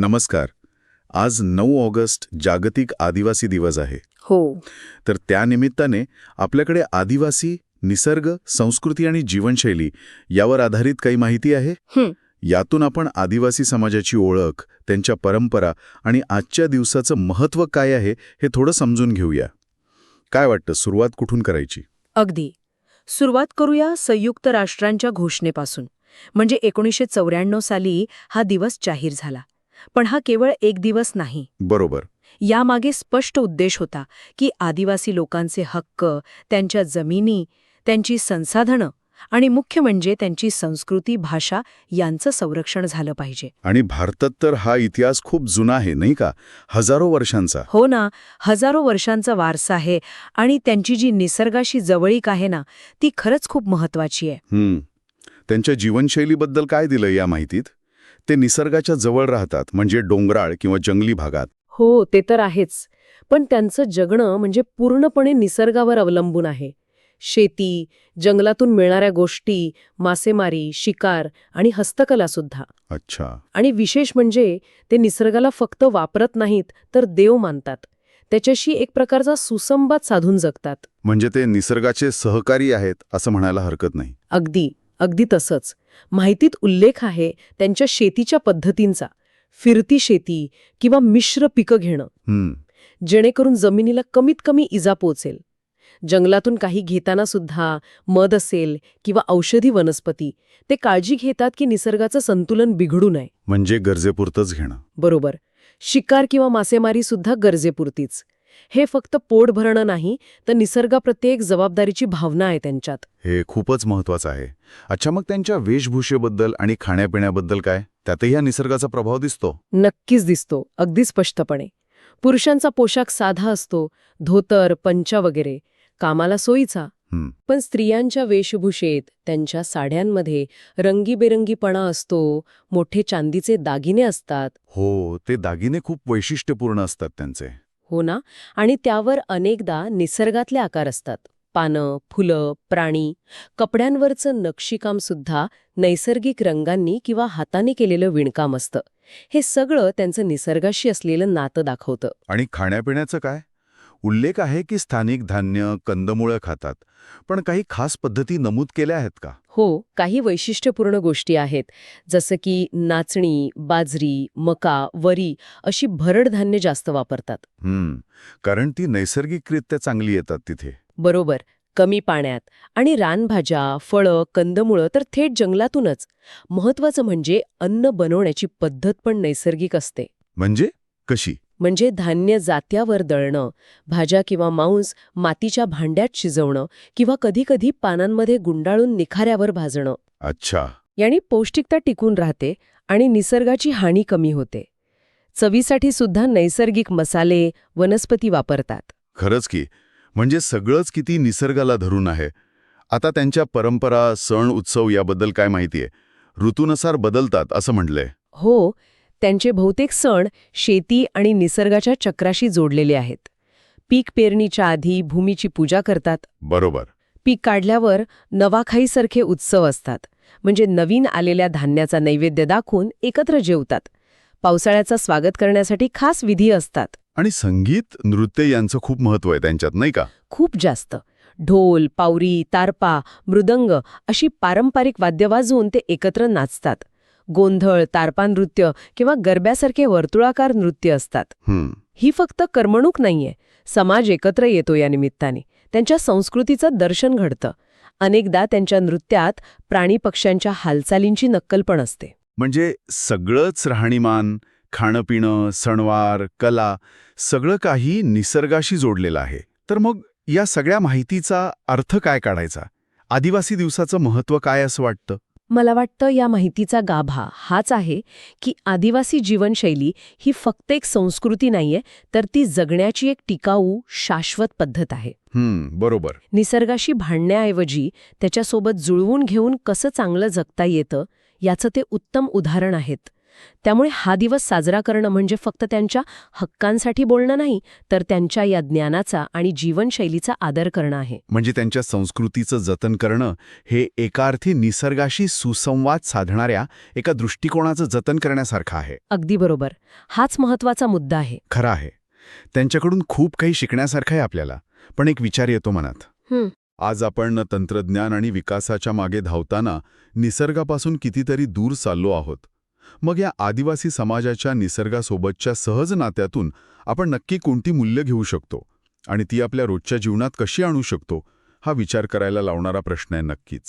नमस्कार. आज नऊ ऑगस्ट जागतिक आदिवासी दिवस आहे. हो. तर त्यानिमित्ताने आपल्याकडे आदिवासी निसर्ग संस्कृती आणि जीवनशैली यावर आधारित काही माहिती आहे. यातून आपण आदिवासी समाजाची ओळख त्यांच्या परंपरा आणि आजच्या दिवसाचं महत्त्व काय आहे हे थोडं समजून घेऊया. काय वाटतं सुरुवात कुठून करायची? अगदी. सुरुवात करूया संयुक्त राष्ट्रांच्या घोषणेपासून. म्हणजे एकोणीसशे चौऱ्याण्णव साली हा दिवस जाहीर झाला. पण हा केवळ एक दिवस नाही. बरोबर. यामागे स्पष्ट उद्देश होता की आदिवासी लोकांचे हक्क त्यांच्या जमिनी त्यांची संसाधनं आणि मुख्य म्हणजे त्यांची संस्कृती भाषा यांचं संरक्षण झालं पाहिजे. आणि भारतात तर हा इतिहास खूप जुना आहे नाही का? हजारो वर्षांचा. हो ना हजारो वर्षांचा वारसा आहे आणि त्यांची जी निसर्गाशी जवळीक आहे ना ती खरंच खूप महत्वाची आहे. हं. त्यांच्या जीवनशैलीबद्दल काय दिलं या माहितीत? ते निसर्गाच्या जवळ राहतात म्हणजे डोंगराळ किंवा जंगली भागात. हो ते तर आहेच. पण त्यांचं जगणं म्हणजे पूर्णपणे निसर्गावर अवलंबून आहे. शेती जंगलातून मिळणाऱ्या गोष्टी मासेमारी शिकार आणि हस्तकला सुद्धा. अच्छा. आणि विशेष म्हणजे ते निसर्गाला फक्त वापरत नाहीत तर देव मानतात. त्याच्याशी एक प्रकारचा सुसंवाद साधून जगतात. म्हणजे ते निसर्गाचे सहकारी आहेत असं म्हणायला हरकत नाही. अगदी. अगदी तसंच. माहितीत उल्लेख आहे त्यांच्या शेतीच्या पद्धतींचा. फिरती शेती किंवा मिश्र पिकं घेणं. जेणेकरून जमिनीला कमीत कमी इजा पोचेल जंगलातून काही घेताना सुद्धा मध असेल किंवा औषधी वनस्पती ते काळजी घेतात की निसर्गाचं संतुलन बिघडू नये. म्हणजे गरजेपुरतंच घेणं. बरोबर. शिकार किंवा मासेमारी सुद्धा गरजेपुरतीच. हे फक्त पोट भरणं नाही तर निसर्गाप्रत्ये एक जबाबदारीची भावना आहे त्यांच्यात. हे खूपच महत्वाचं आहे. अच्छा मग त्यांच्या वेशभूषेबद्दल आणि खाण्यापिण्याबद्दल काय? त्यातही या निसर्गाचा प्रभाव दिसतो? नक्कीच दिसतो अगदी स्पष्टपणे. पुरुषांचा पोशाख साधा असतो धोतर पंचा वगैरे. कामाला सोयीचा. पण स्त्रियांच्या वेशभूषेत त्यांच्या साड्यांमध्ये रंगीबेरंगीपणा असतो मोठे चांदीचे दागिने असतात. हो ते दागिने खूप वैशिष्ट्यपूर्ण असतात त्यांचे. हो ना? आणि त्यावर अनेकदा निसर्गातले आकार असतात. पानं फुलं प्राणी कपड्यांवरचं नक्षीकाम सुद्धा नैसर्गिक रंगांनी किंवा हाताने केलेलं विणकाम असतं. हे सगळं त्यांचं निसर्गाशी असलेलं नातं दाखवतं. आणि खाण्यापिण्याचं काय? उल्लेख आहे की स्थानिक धान्य कंदमुळं खातात. पण काही खास पद्धती नमूद केल्या आहेत का? हो काही वैशिष्ट्यपूर्ण गोष्टी आहेत. जसं की नाचणी बाजरी मका वरी अशी भरड धान्य जास्त वापरतात. कारण ती नैसर्गिकरित्या चांगली येतात तिथे. बरोबर कमी पाण्यात. आणि रानभाज्या फळं कंदमुळं तर थेट जंगलातूनच. महत्वाचं म्हणजे अन्न बनवण्याची पद्धत पण नैसर्गिक असते. म्हणजे? कशी? म्हणजे धान्य जात्यावर दळणं भाज्या किंवा मांस मातीच्या भांड्यात शिजवणं किंवा कधीकधी पानांमध्ये गुंडाळून निखाऱ्यावर भाजणं. अच्छा. याने पौष्टिकता टिकून राहते आणि निसर्गाची हानी कमी होते. चवीसाठी सुद्धा नैसर्गिक मसाले वनस्पती वापरतात. खरंच की. म्हणजे सगळंच किती निसर्गाला धरून आहे. आता त्यांच्या परंपरा सण उत्सव याबद्दल काय माहितीये? ऋतूनुसार बदलतात असं म्हटलंय. हो त्यांचे बहुतेक सण शेती आणि निसर्गाच्या चक्राशी जोडलेले आहेत. पीक पेरणीच्या आधी भूमीची पूजा करतात. बरोबर. पीक काढल्यावर नवाखाईसारखे उत्सव असतात. म्हणजे नवीन आलेल्या धान्याचा नैवेद्य दाखवून एकत्र जेवतात. पावसाळ्याचं स्वागत करण्यासाठी खास विधी असतात. आणि संगीत नृत्य यांचं खूप महत्त्व आहे त्यांच्यात नाही का? खूप जास्त. ढोल पावरी तारपा मृदंग अशी पारंपरिक वाद्य वाजवून ते एकत्र नाचतात. गोंधळ तारपा नृत्य किंवा गरब्यासारखे वर्तुळाकार नृत्य असतात. हं, ही फक्त करमणूक नाहीये. समाज एकत्र येतो या निमित्ताने. त्यांच्या संस्कृतीचं दर्शन घडतं. अनेकदा त्यांच्या नृत्यात प्राणी पक्ष्यांच्या हालचालींची नक्कल पण असते. म्हणजे सगळंच राहणीमान खाणंपिणं सणवार कला सगळं काही निसर्गाशी जोडलेलं आहे. तर मग या सगळ्या माहितीचा अर्थ काय काढायचा? आदिवासी दिवसाचं महत्त्व काय असं वाटतं? मला वाटतं या माहितीचा गाभा हाच आहे की आदिवासी जीवनशैली ही फक्त एक संस्कृती नाहीये तर ती जगण्याची एक टिकाऊ शाश्वत पद्धत आहे. बरोबर. निसर्गाशी भांडण्याऐवजी त्याच्यासोबत जुळवून घेऊन कसं चांगलं जगता येतं याचं ते उत्तम उदाहरण आहेत. त्यामुळे हा दिवस साजरा करणं म्हणजे फक्त त्यांच्या हक्कांसाठी बोलणं नाही तर त्यांच्या या ज्ञानाचा आणि जीवनशैलीचा आदर करणं आहे. म्हणजे त्यांच्या संस्कृतीचं जतन करणं हे एका अर्थी निसर्गाशी सुसंवाद साधणाऱ्या एका दृष्टिकोनाचं जतन करण्यासारखं आहे. अगदी बरोबर. हाच महत्त्वाचा मुद्दा आहे. खरं आहे. त्यांच्याकडून खूप काही शिकण्यासारखं आहे आपल्याला. पण एक विचार येतो मनात. हं. आज आपण तंत्रज्ञान आणि विकासाच्या मागे धावताना निसर्गापासून कितीतरी दूर चाललो आहोत. मग या आदिवासी समाजाच्या निसर्गासोबतच्या सहज नात्यातून आपण नक्की कोणती मूल्य घेऊ शकतो? आणि ती आपल्या रोजच्या जीवनात कशी आणू शकतो? हा विचार करायला लावणारा प्रश्न आहे नक्कीच.